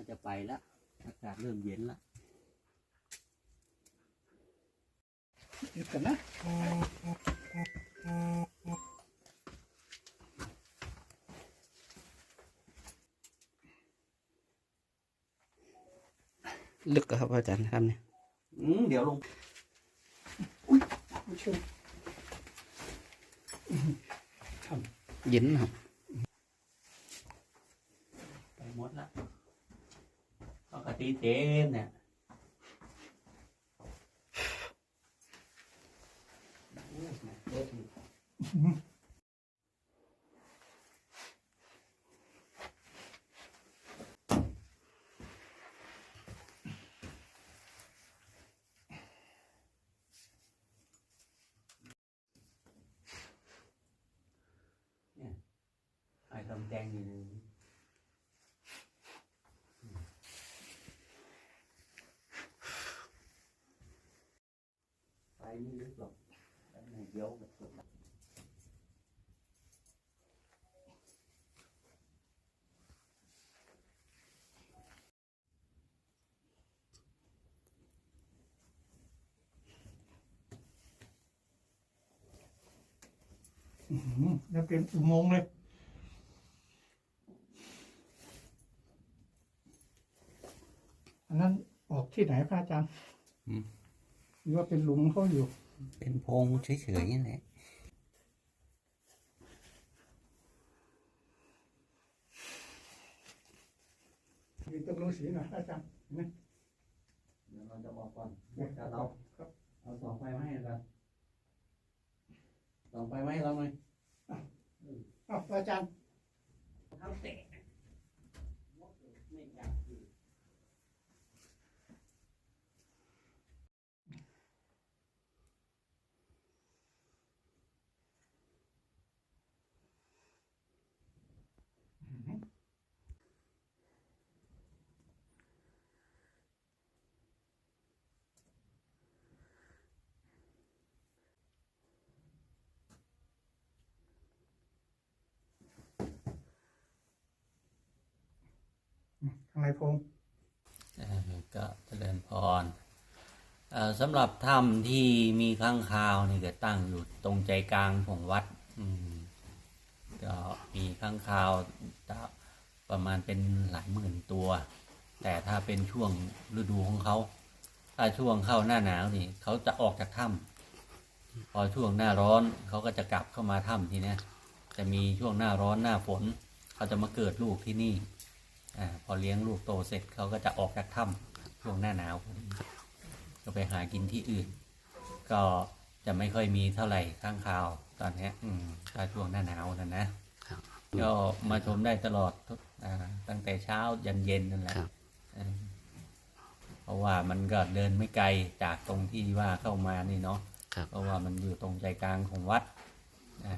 ก็จะไปละอากาศเริ่มเย็นละหยุดกันนะลึกอะครับอาจารย์ครับเนี่ยอืมเดี๋ยวลงผู้ช่วยเย็นครับ ไปหมดละ ปกติเต็มเนี่ยโอ้ยเลิกอยู่ ไอ้ทำแดงอยู่นึงไปไม่ลึกหรอกไปไหนเดียวแบบสุดละอื้อหือแล้วเป็นอุโมงค์เลยอันนั้นออกที่ไหนพระอาจารย์ รือว่าเป็นหลุมเขาอยู่ เป็นพงเฉยๆนี่แหละมีต้นฤาษีหน่อยพระอาจารย์เห็นไหมเดี๋ยวเราจะบอกก่อนเดี๋ยวเราครับเอาสองไฟมาให้กันสองไฟมาให้เราหน่อยอ้าวพระอาจารย์เท้าเตะ ข้างในพงเอ่อก็เจริญพรสำหรับถ้ำที่มีข้างคาวนี่ก็ตั้งอยู่ตรงใจกลางของวัดก็มีข้างคาวประมาณเป็นหลายหมื่นตัว แต่ถ้าเป็นช่วงฤดูของเขา ถ้าช่วงเข้าหน้าหนาวนี่เขาจะออกจากถ้ำพอช่วงหน้าร้อนเขาก็จะกลับเข้ามาถ้ำทีนี้จะมีช่วงหน้าร้อนหน้าฝน เขาจะมาเกิดลูกที่นี่ อาพอเลี้ยงลูกโตเสร็จเขาก็จะออกจากถ้ำช่วงหน้าหนาวพอดีก็ไปหากินที่อื่น ก็จะไม่ค่อยมีเท่าไหร่ข้างคาวตอนเนี้ยอืมถ้าช่วงหน้าหนาวนั่นนะครับก็มาชมได้ตลอดทุกอ่าตั้งแต่เช้ายันเย็นนั่นแหละครับเออเพราะว่ามันก็เดินไม่ไกลจากตรงที่ว่าเข้ามานี่เนาะครับเพราะว่ามันอยู่ตรงใจกลางของวัดอ่า